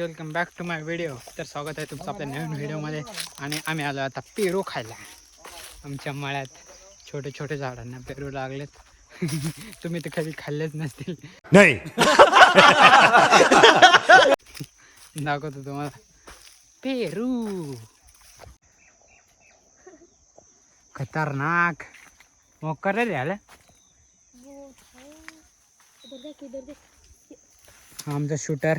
Guys welcome back to my video. तर स्वागत आहे तुमचं आपल्या नवीन व्हिडिओमध्ये. आणि आम्ही आलो आता पेरू खायला. आमच्या मळ्यात छोटे छोटे झाडांना पेरू लागलेत. तुम्ही तर कधी खाल्लेच नसतील. नहीं. दाखवतो तुम्हाला. पेरू. खतरनाक. मग करे आलं आमचा शूटर.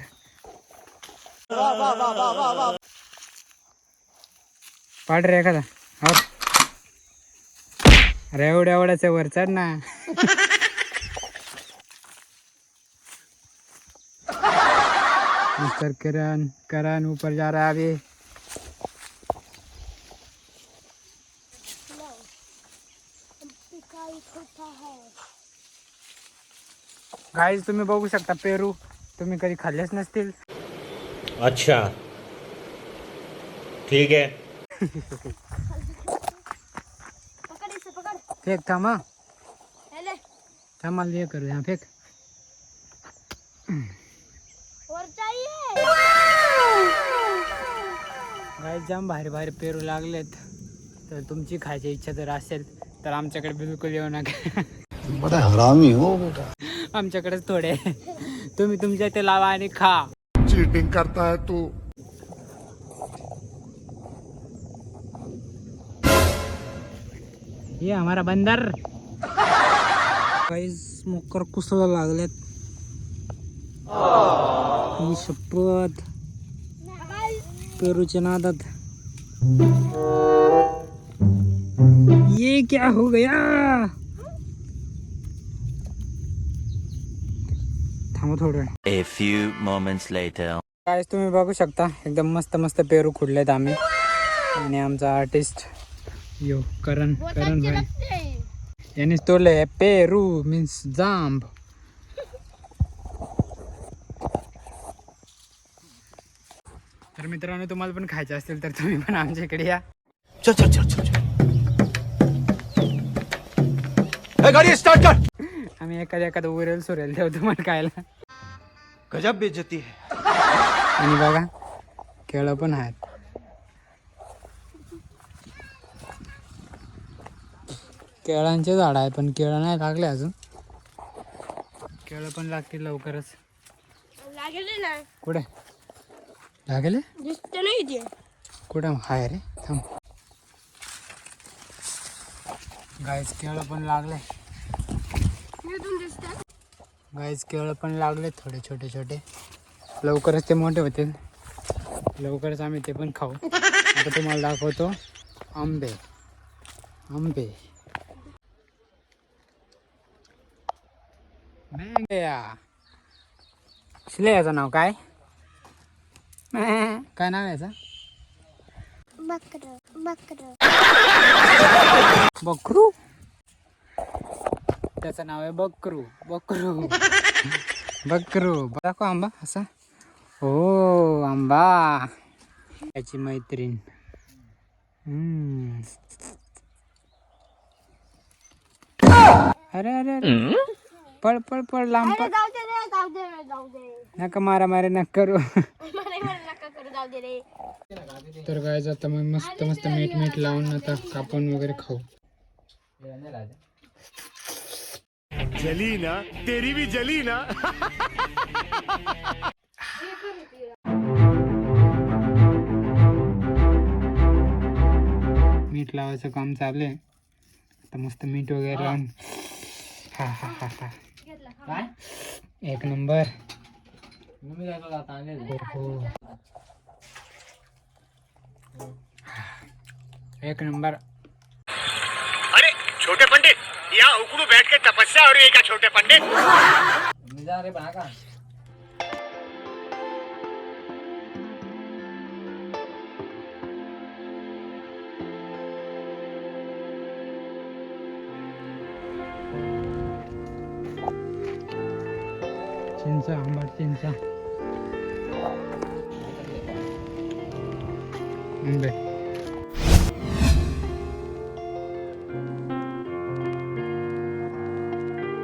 पाड रे एखादा. अरे एवढ्या एवढ्याच वर चढ ना. मिस्टर किरण करण ऊपर जा रहा अभी. गाईज तुम्ही बघू शकता पेरू. तुम्ही कधी खाल्लेच नसतील. अच्छा। ठीक है। पकड़ इसे पकड़। फेक थांब मला हे करू द्या फेक। और चाहिए। गाईज जाम भारी भारी पेरू लागलेत। तर तुमची खायची इच्छा जर असेल तर आमच्याकडे बिलकुल येऊ नका. बड़ा हरामी हो बेटा. आमच्याकडेच थोडे. आहे. तुम्ही तुमच्या इथे लावा आणि खा. चीटिंग करता है तू। ये हमारा बंदर। काही स्मोकर कुसला लागलेत। ही शपथ। पेरूच्या नादात। ये क्या हो गया? थांबा थोडं. A few moments later. काय तुम्ही बघू शकता एकदम मस्त मस्त पेरू खुडलेत आम्ही. आणि आमचा आर्टिस्ट यो करण करण भाई. यांनी तोडले पेरू मीन्स जांब. तर मित्रांनो तुम्हाला पण खायचे असतील तर तुम्ही पण आमच्या इकडे या. चल चल चल चल चल. ए, गाड़ी स्टार्ट कर. आम्ही एखाद्या एखादं उरेल सुरेल देऊ तुम्हाला खायला. गजब बेइज्जती है। आणि बघा केळं पण आहेत. केळांचे झाड आहे पण केळं नाही लागले अजून. केळं पण लागतील लवकरच. लागले ना. कुठे? लागले? दिसते नाही ते कुठं? हाय रे थांब. गाईच केळं पण लागले. दिसते. गाईच केळं पण लागले थोडे छोटे छोटे. लवकरच ते मोठे होतील. लवकरच आम्ही ते पण खाऊ. आता तुम्हाला दाखवतो आंबे. आंबे. शिले याचं नाव काय? काय नाव याचं? बकर. बकर. बकरू? त्याचं नाव आहे बकरू बकरू. बकरू. दाखव आंबा असा. हो आंबा. त्याची मैत्रीण. अरे अरे पळ पळ पळ लांब पळ. जाऊ दे रे जाऊ दे रे जाऊ दे. नका मारा मारे नका करू. मला मला नका करू जाऊ दे रे. तर काय आता मग मस्त मस्त मीठ मीठ लावून आता कापून वगैरे खाऊ. जली ना तेरी भी जली ना मीठ लावायचं काम चालू आहे. आता मस्त मीठ वगैरे लावून. हा हा हा हा. काय? एक नंबर. हो, हो. एक नंबर. बैठ के तपस्या हो रही है क्या छोटे पंडित? चिंच आंबट चिंच. आंबे